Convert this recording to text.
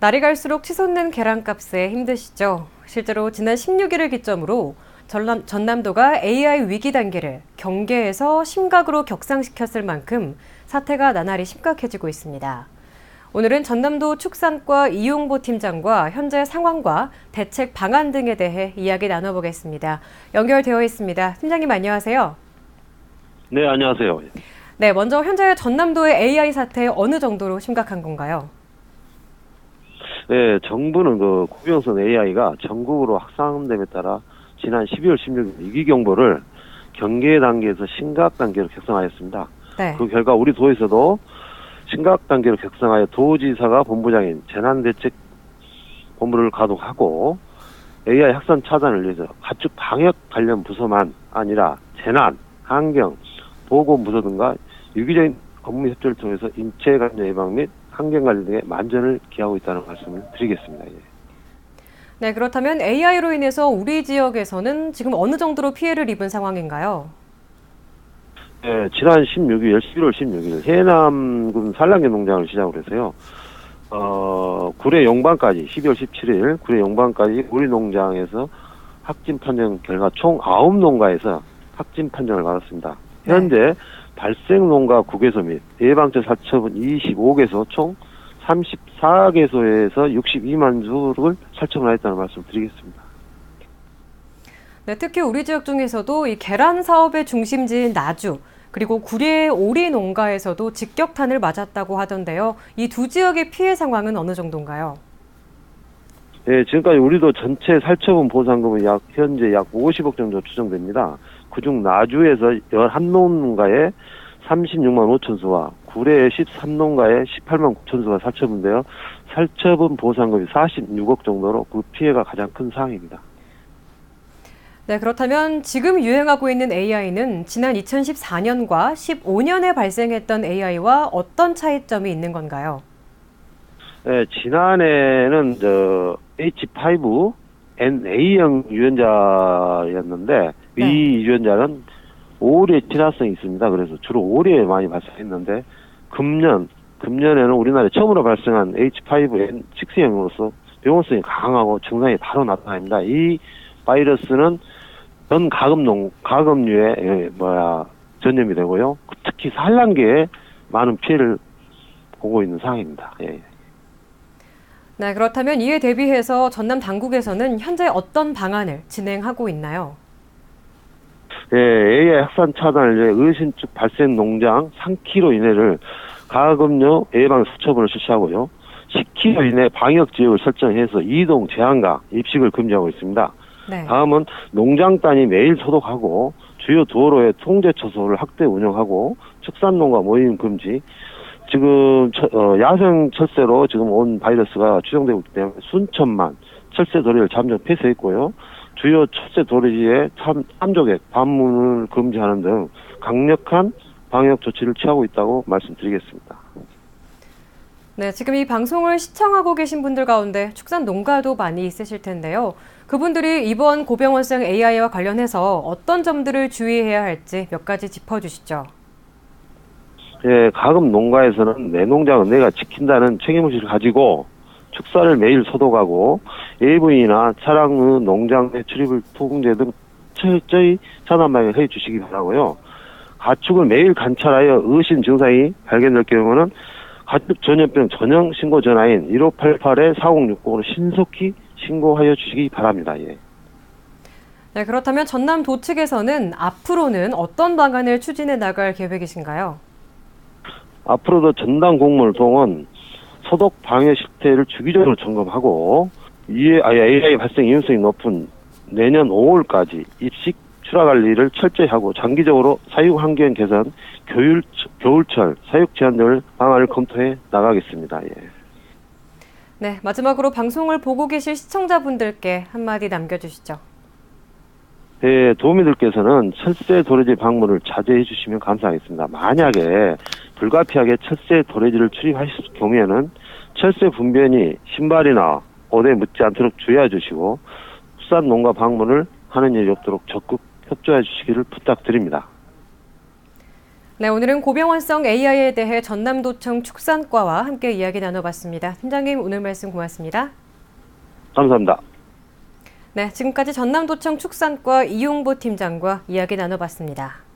날이 갈수록 치솟는 계란값에 힘드시죠? 실제로 지난 16일을 기점으로 전남, 전남도가 AI 위기 단계를 경계에서 심각으로 격상시켰을 만큼 사태가 나날이 심각해지고 있습니다. 오늘은 전남도 축산과 이용보 팀장과 현재 상황과 대책 방안 등에 대해 이야기 나눠보겠습니다. 연결되어 있습니다. 팀장님 안녕하세요. 네, 안녕하세요. 네, 먼저 현재 전남도의 AI 사태 어느 정도로 심각한 건가요? 네, 정부는 그 고병선 AI가 전국으로 확산됨에 따라 지난 12월 16일 위기 경보를 경계 단계에서 심각 단계로 격상하였습니다. 네. 그 결과 우리 도에서도 심각 단계로 격상하여 도지사가 본부장인 재난대책 본부를 가동하고 AI 확산 차단을 위해서 가축 방역 관련 부서만 아니라 재난, 환경, 보건 부서 등과 유기적인 업무 협조를 통해서 인체 감염 예방 및 환경 관리 등에 만전을 기하고 있다는 말씀을 드리겠습니다. 예. 네, 그렇다면 AI로 인해서 우리 지역에서는 지금 어느 정도로 피해를 입은 상황인가요? 예, 지난 16일, 11월 16일 해남군 산란계 농장을 시작으로 해서요. 어, 구례 용방까지 12월 17일 구례 용방까지 우리 농장에서 확진 판정 결과 총 9농가에서 확진 판정을 받았습니다. 네. 현재 발생 농가 9개소 및 예방적 살처분 25개소 총 34개소에서 62만 주를 살처분을 했다는 말씀 드리겠습니다. 네, 특히 우리 지역 중에서도 이 계란 사업의 중심지인 나주 그리고 구례 오리 농가에서도 직격탄을 맞았다고 하던데요. 이 두 지역의 피해 상황은 어느 정도인가요? 예, 지금까지 우리도 전체 살처분 보상금은 약 현재 약 50억 정도 추정됩니다. 그중 나주에서 11농가에 36만 5천 수와 구례 13농가에 18만 9천 수가 살처분되어 살처분 보상금이 46억 정도로 그 피해가 가장 큰 상황입니다. 네, 그렇다면 지금 유행하고 있는 AI는 지난 2014년과 15년에 발생했던 AI와 어떤 차이점이 있는 건가요? 예, 지난해는 저 H5 N-A형 유전자였는데 네. 이 유전자는 오래 친화성이 있습니다. 그래서 주로 오래 많이 발생했는데 금년 금년에는 우리나라에 처음으로 발생한 H5N6형으로서 병원성이 강하고 증상이 바로 나타납니다. 이 바이러스는 전 가금농 가금류에 예, 뭐야 전염이 되고요. 특히 산란계에 많은 피해를 보고 있는 상황입니다. 예. 네, 그렇다면 이에 대비해서 전남 당국에서는 현재 어떤 방안을 진행하고 있나요? 예, AI 확산 차단을 위해 의심축 발생 농장 3km 이내를 가금류 예방 수처분을 실시하고요. 10km 이내 방역 지역을 설정해서 이동 제한과 입식을 금지하고 있습니다. 네. 다음은 농장 단위 매일 소독하고 주요 도로에 통제 처소를 확대 운영하고 축산농가 모임 금지. 지금 처- 어, 야생 철새로 지금 온 바이러스가 추정되고 있기 때문에 순천만 철새 도리를 잠정 폐쇄했고요. 주요 철새 도리지에 참, 참조객 방문을 금지하는 등 강력한 방역 조치를 취하고 있다고 말씀드리겠습니다. 네, 지금 이 방송을 시청하고 계신 분들 가운데 축산 농가도 많이 있으실 텐데요. 그분들이 이번 고병원성 AI와 관련해서 어떤 점들을 주의해야 할지 몇 가지 짚어주시죠. 예, 가금 농가에서는 내 농장은 내가 지킨다는 책임의식을 가지고 축사를 매일 소독하고 AV나 차량 의 농장 내 출입을 통제 등 철저히 차단방역 해 주시기 바라고요. 가축을 매일 관찰하여 의심 증상이 발견될 경우는 가축 전염병 전형 신고 전화인 1588에 4060으로 신속히 신고하여 주시기 바랍니다. 예. 네, 그렇다면 전남 도 측에서는 앞으로는 어떤 방안을 추진해 나갈 계획이신가요? 앞으로도 전담 공무원을 동원 소독 방역 실태를 주기적으로 점검하고 이에 AI 발생 위험성이 높은 내년 5월까지 입식 출하 관리를 철저히 하고 장기적으로 사육 환경 개선, 교육, 겨울철 사육 제한 등을 방안을 검토해 나가겠습니다. 예. 네, 마지막으로 방송을 보고 계실 시청자분들께 한마디 남겨주시죠. 예, 도민들께서는 철새 도래지 방문을 자제해 주시면 감사하겠습니다. 만약에 불가피하게 철새 도래지를 출입하실 경우에는 철새 분변이 신발이나 옷에 묻지 않도록 주의해 주시고 수산 농가 방문을 하는 일이 없도록 적극 협조해 주시기를 부탁드립니다. 네, 오늘은 고병환성 AI에 대해 전남도청 축산과와 함께 이야기 나눠봤습니다. 팀장님 오늘 말씀 고맙습니다. 감사합니다. 네, 지금까지 전남도청 축산과 이용보 팀장과 이야기 나눠봤습니다.